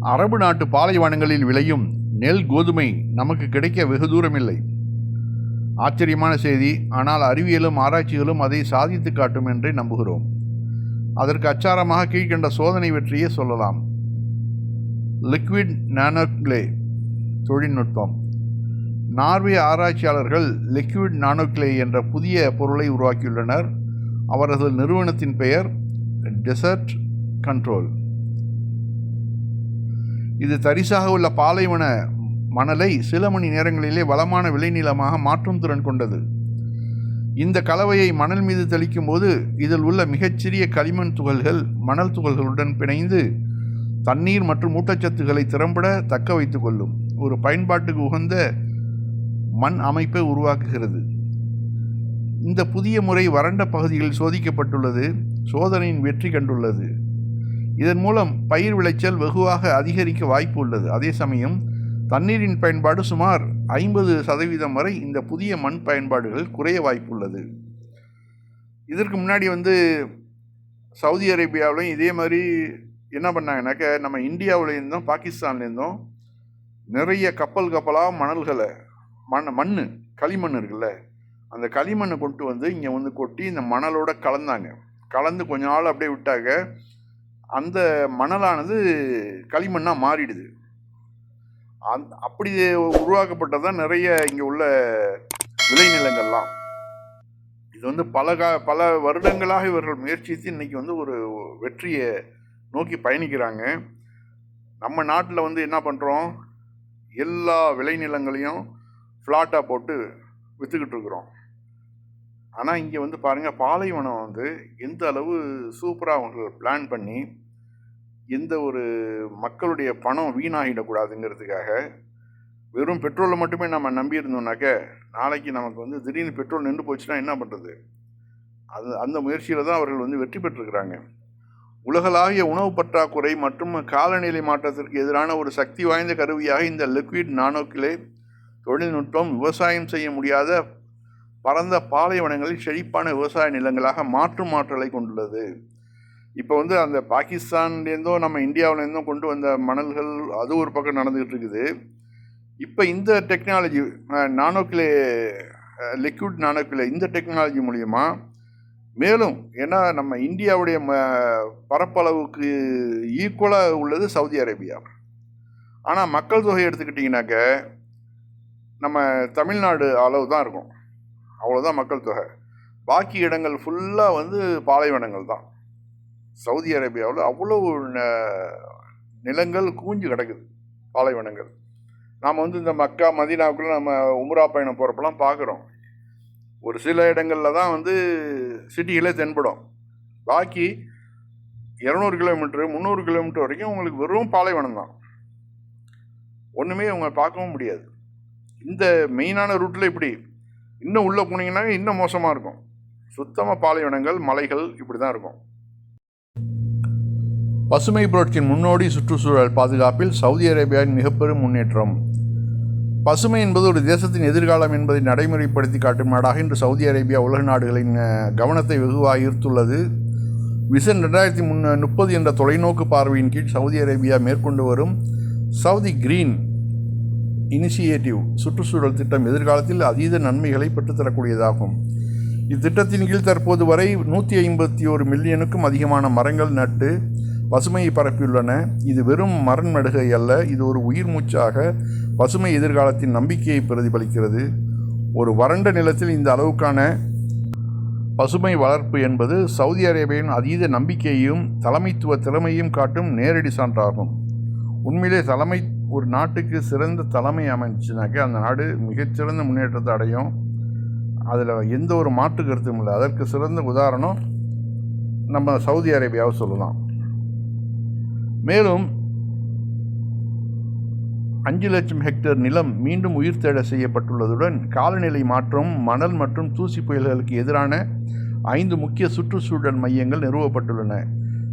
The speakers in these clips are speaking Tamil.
அரபு நாட்டு பாலைவனங்களில் விளையும் நெல் கோதுமை நமக்கு கிடைக்க வெகு தூரமில்லை. ஆச்சரியமான செய்தி. ஆனால் அறிவியலும் ஆராய்ச்சிகளும் அதை சாதித்து காட்டும் என்றே நம்புகிறோம். அதற்கு அச்சாரமாக கீழ்கண்ட சோதனை வெற்றியே சொல்லலாம். லிக்விட் நானோக்ளே தொழில்நுட்பம். நார்வே ஆராய்ச்சியாளர்கள் லிக்விட் நானோக்ளே என்ற புதிய பொருளை உருவாக்கியுள்ளனர். அவரது நிறுவனத்தின் பெயர் டெசர்ட் கண்ட்ரோல் இது தரிசாக உள்ள பாலைவன மணலை சில மணி நேரங்களிலே வளமான விளைநிலமாக மாற்றும் திறன் கொண்டது. இந்த கலவையை மணல் மீது தெளிக்கும் போது இதில் உள்ள மிகச்சிறிய களிமண் துகள்கள் மணல் துகள்களுடன் பிணைந்து தண்ணீர் மற்றும் ஊட்டச்சத்துக்களை திறம்பட தக்க வைத்து கொள்ளும். ஒரு பயன்பாட்டுக்கு உகந்த மண் அமைப்பை உருவாக்குகிறது. இந்த புதிய முறை வறண்ட பகுதிகளில் சோதிக்கப்பட்டுள்ளது. சோதனையின் வெற்றி கண்டுள்ளது. இதன் மூலம் பயிர் விளைச்சல் வெகுவாக அதிகரிக்க வாய்ப்பு உள்ளது. அதே சமயம் தண்ணீரின் பயன்பாடு சுமார் ஐம்பது சதவீதம் வரை இந்த புதிய மண் பயன்பாடுகள் குறைய வாய்ப்புள்ளது இதற்கு முன்னாடி வந்து சவுதி அரேபியாவிலையும் இதே மாதிரி என்ன பண்ணாங்கனாக்க நம்ம இந்தியாவிலேருந்தும் பாகிஸ்தான்லேருந்தும் நிறைய கப்பல் கப்பலாக மணல்களை மண் மண் களிமண் இருக்குல்ல அந்த களிமண்ணை கொண்டு வந்து இங்கே வந்து கொட்டி இந்த மணலோட கலந்தாங்க. கலந்து கொஞ்ச நாள் அப்படியே விட்டாங்க அந்த மணலானது களிமண்ணாக மாறிடுது. அந் அப்படி உருவாக்கப்பட்டது தான் நிறைய இங்கே உள்ள விளைநிலங்கள்லாம். இது வந்து பல கா பல வருடங்களாக இவர்கள் முயற்சித்து இன்னைக்கு வந்து ஒரு வெற்றியை நோக்கி பயணிக்கிறாங்க. நம்ம நாட்டில் வந்து என்ன பண்ணுறோம் எல்லா விளைநிலங்களையும் ஃப்ளாட்டாக போட்டு விற்றுக்கிட்டு இருக்கிறோம். ஆனால் இங்கே வந்து பாருங்கள் பாலைவனம் வந்து எந்த அளவு சூப்பராக அவங்க பிளான் பண்ணி எந்த ஒரு மக்களுடைய பணம் வீணாகிடக்கூடாதுங்கிறதுக்காக வெறும் பெட்ரோலை மட்டுமே நம்ம நம்பியிருந்தோம்னாக்க நாளைக்கு நமக்கு வந்து திடீர்னு பெட்ரோல் நின்று போச்சுன்னா என்ன பண்ணுறது அது அந்த முயற்சியில் தான் அவர்கள் வந்து வெற்றி பெற்றிருக்கிறாங்க. உலகளாவிய உணவு பற்றாக்குறை மற்றும் காலநிலை மாற்றத்திற்கு எதிரான ஒரு சக்தி வாய்ந்த கருவியாக இந்த லிக்விட் நானோக்கிளே தொழில்நுட்பம் விவசாயம் செய்ய முடியாத பரந்த பாலைவனங்களில் செழிப்பான விவசாய நிலங்களாக மாற்றும் ஆற்றலை கொண்டுள்ளது. இப்போ வந்து அந்த பாகிஸ்தான்லேருந்தோ நம்ம இந்தியாவிலேருந்தோ கொண்டு வந்த மணல்கள் அது ஒரு பக்கம் நடந்துக்கிட்டு இருக்குது இப்போ இந்த டெக்னாலஜி நானோக்கிளே லிக்விட் நானோக்கிளே இந்த டெக்னாலஜி மூலிமா மேலும் ஏன்னா நம்ம இந்தியாவுடைய ம பரப்பளவுக்கு ஈக்குவலாக உள்ளது சவுதி அரேபியா. ஆனால் மக்கள் தொகை எடுத்துக்கிட்டிங்கனாக்க நம்ம தமிழ்நாடு அளவு தான் இருக்கும். அவ்வளோதான் மக்கள் தொகை. பாக்கி இடங்கள் ஃபுல்லாக வந்து பாலைவனங்கள் தான். சவுதி அரேபியாவில் அவ்வளவு நிலங்கள் கூஞ்சு கிடக்குது பாலைவனங்கள் நாம் வந்து இந்த மக்கா மதினாவுக்குள்ளே நம்ம உம்ரா பயணம் போகிறப்பெல்லாம் பார்க்குறோம் ஒரு சில இடங்களில் தான் வந்து சிட்டிகளே தென்படும். பாக்கி இரநூறு கிலோமீட்ரு முந்நூறு கிலோமீட்டர் வரைக்கும் உங்களுக்கு வெறும் பாலைவனம் தான். ஒன்றுமே அவங்க பார்க்கவும் முடியாது. இந்த மெயினான ரூட்டில் இப்படி இன்னும் உள்ளே போனீங்கன்னா இன்னும் மோசமாக இருக்கும். சுத்தமாக பாலைவனங்கள் மலைகள் இப்படி தான் இருக்கும். பசுமை புரட்சியின் முன்னோடி சுற்றுச்சூழல் பாதுகாப்பில் சவுதி அரேபியாவின் மிகப்பெரும் முன்னேற்றம். பசுமை என்பது ஒரு தேசத்தின் எதிர்காலம் என்பதை நடைமுறைப்படுத்தி காட்டும் நாடாக இன்று சவுதி அரேபியா உலக நாடுகளின் கவனத்தை வெகுவாக ஈர்த்துள்ளது. விசன் ரெண்டாயிரத்தி முன்ன முப்பது என்ற தொலைநோக்கு பார்வையின் கீழ் சவுதி அரேபியா மேற்கொண்டு வரும் சவுதி கிரீன் இனிஷியேட்டிவ் சுற்றுச்சூழல் திட்டம் எதிர்காலத்தில் அதீத நன்மைகளை பெற்றுத்தரக்கூடியதாகும். இத்திட்டத்தின் கீழ் தற்போது வரை நூற்றி ஐம்பத்தி ஒரு மில்லியனுக்கும் அதிகமான மரங்கள் நட்டு பசுமையை பரப்பியுள்ளன. இது வெறும் மரண் நடுகை அல்ல இது ஒரு உயிர் மூச்சாக பசுமை எதிர்காலத்தின் நம்பிக்கையை பிரதிபலிக்கிறது. ஒரு வறண்ட நிலத்தில் இந்த அளவுக்கான பசுமை வளர்ப்பு என்பது சவுதி அரேபியாவின் அதீத நம்பிக்கையையும் தலைமைத்துவ திறமையும் காட்டும் நேரடி சான்றாகும். உண்மையிலே தலைமை ஒரு நாட்டுக்கு சிறந்த தலைமை அமைச்சுனாக்க அந்த நாடு மிகச்சிறந்த முன்னேற்றத்தை அடையும். அதில் எந்த ஒரு மாற்று கருத்தும் இல்லை. அதற்கு சிறந்த உதாரணம் நம்ம சவுதி அரேபியாவை சொல்லலாம். மேலும் அஞ்சு லட்சம் ஹெக்டேர் நிலம் மீண்டும் உயிர் தேட செய்யப்பட்டுள்ளதுடன் காலநிலை மாற்றம் மணல் மற்றும் தூசி புயல்களுக்கு எதிரான ஐந்து முக்கிய சுற்றுச்சூழல் மையங்கள் நிறுவப்பட்டுள்ளன.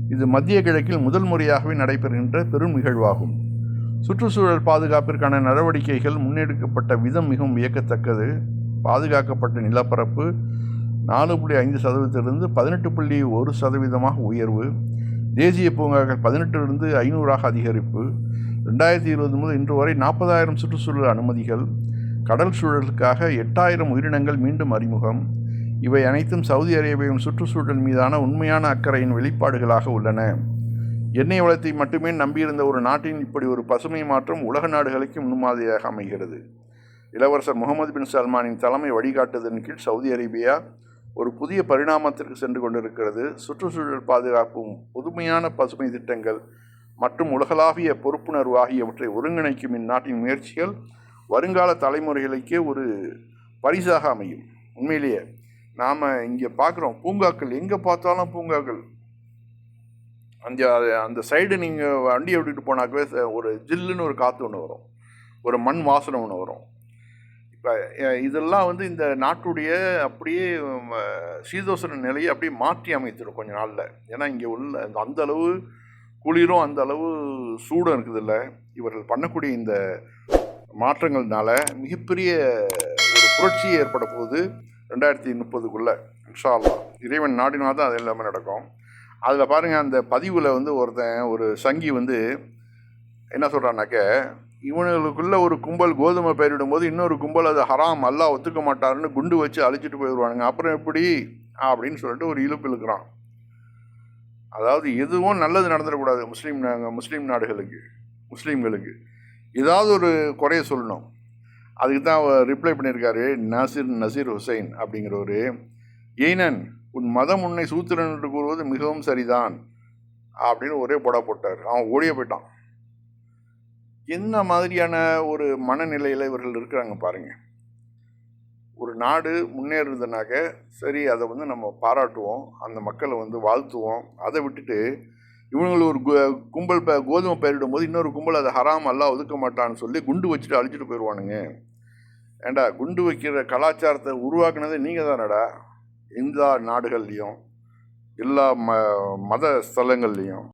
இது மத்திய கிழக்கில் முதல் முறையாகவே நடைபெறுகின்ற பெரும் நிகழ்வாகும். சுற்றுச்சூழல் பாதுகாப்பிற்கான நடவடிக்கைகள் முன்னெடுக்கப்பட்ட விதம் மிகவும் வியக்கத்தக்கது. பாதுகாக்கப்பட்ட நிலப்பரப்பு நாலு புள்ளி ஐந்து சதவீதத்திலிருந்து பதினெட்டு புள்ளி ஒரு சதவீதமாக உயர்வு. தேசிய பூங்காக்கள் பதினெட்டிலிருந்து ஐநூறாக அதிகரிப்பு ரெண்டாயிரத்தி இருபது முதல் இன்று வரை நாற்பதாயிரம் சுற்றுச்சூழல் அனுமதிகள் கடல் சூழலுக்காக எட்டாயிரம் உயிரினங்கள் மீண்டும் அறிமுகம். இவை அனைத்தும் சவுதி அரேபியாவின் சுற்றுச்சூழல் மீதான உண்மையான அக்கறையின் வெளிப்பாடுகளாக உள்ளன. எண்ணெய் வளத்தை மட்டுமே நம்பியிருந்த ஒரு நாட்டின் இப்படி ஒரு பசுமை மாற்றம் உலக நாடுகளுக்கு முன்மாதிரியாக அமைகிறது. இளவரசர் முகமது பின் சல்மானின் தலைமை வழிகாட்டுதலின் கீழ் சவுதி அரேபியா ஒரு புதிய பரிணாமத்திற்கு சென்று கொண்டிருக்கிறது. சுற்றுச்சூழல் பாதுகாப்பும் புதுமையான பசுமை திட்டங்கள் மற்றும் உலகளாவிய பொறுப்புணர்வு ஆகியவற்றை ஒருங்கிணைக்கும் இந்நாட்டின் முயற்சிகள் வருங்கால தலைமுறைகளுக்கே ஒரு பரிசாக அமையும். உண்மையிலேயே நாம் இங்கே பார்க்குறோம் பூங்காக்கள் எங்கே பார்த்தாலும் பூங்காக்கள். அந்த அந்த சைடு நீங்கள் வண்டியை விட்டுட்டு போனாக்கவே ஒரு ஜில்லுன்னு ஒரு காற்று ஒன்று வரும். ஒரு மண் வாசனை ஒன்று வரும். இதெல்லாம் வந்து இந்த நாட்டுடைய அப்படியே சீதோசன நிலையை அப்படியே மாற்றி அமைத்திடும் கொஞ்ச நாளில். ஏன்னா இங்கே உள்ள அந்த- அந்த அளவு குளிரும் அந்த அளவு சூடும் இருக்குதுல்ல. இவர்கள் பண்ணக்கூடிய இந்த மாற்றங்கள்னால மிகப்பெரிய ஒரு புரட்சி ஏற்பட போகுது ரெண்டாயிரத்தி முப்பதுக்குள்ளே இன்ஷா இறைவன் நாடினா தான் அது எல்லாமே நடக்கும். அதில் பாருங்கள் அந்த பதிவில் வந்து ஒருத்தன் ஒரு சங்கி வந்து என்ன சொல்கிறான்னாக்க இவனுங்களுக்குள்ள ஒரு கும்பல் கோதுமை பயிரிடும் போது இன்னொரு கும்பல் அது ஹராம் அல்லாஹ் ஒத்துக்க மாட்டாருன்னு குண்டு வச்சு அழிச்சிட்டு போயிடுவானுங்க. அப்புறம் எப்படி? அப்படின்னு சொல்லிட்டு ஒரு இழுப்பு இழுக்கிறான். அதாவது எதுவும் நல்லது நடந்துடக்கூடாது முஸ்லீம் முஸ்லீம் நாடுகளுக்கு முஸ்லீம்களுக்கு. ஏதாவது ஒரு குறைய சொல்லணும். அதுக்கு தான் அவர் ரிப்ளை பண்ணியிருக்காரு நாசிர் நசீர் ஹுசைன் அப்படிங்கிறவர். ஏனன் உன் மதம் உன்னை சூத்திரன் என்று கூறுவது மிகவும் சரிதான் அப்படின்னு ஒரே போடா போட்டார். அவன் ஓடியே போயிட்டான். என்ன மாதிரியான ஒரு மனநிலையில் இவர்கள் இருக்கிறாங்க பாருங்கள் ஒரு நாடு முன்னேறுதுனாக்க சரி அதை வந்து நம்ம பாராட்டுவோம் அந்த மக்களை வந்து வாழ்த்துவோம். அதை விட்டுட்டு இவங்களை ஒரு கும்பல் ப கோதுமை பயிரிடும் போது இன்னொரு கும்பல் அதை ஹராம் எல்லாம் ஒதுக்க மாட்டான்னு சொல்லி குண்டு வச்சுட்டு அழிச்சிட்டு போயிடுவானுங்க ஏண்டா குண்டு வைக்கிற கலாச்சாரத்தை உருவாக்குனது நீங்கள் தானடா. எல்லா நாடுகள்லேயும் எல்லா ம மத ஸ்தலங்கள்லையும்.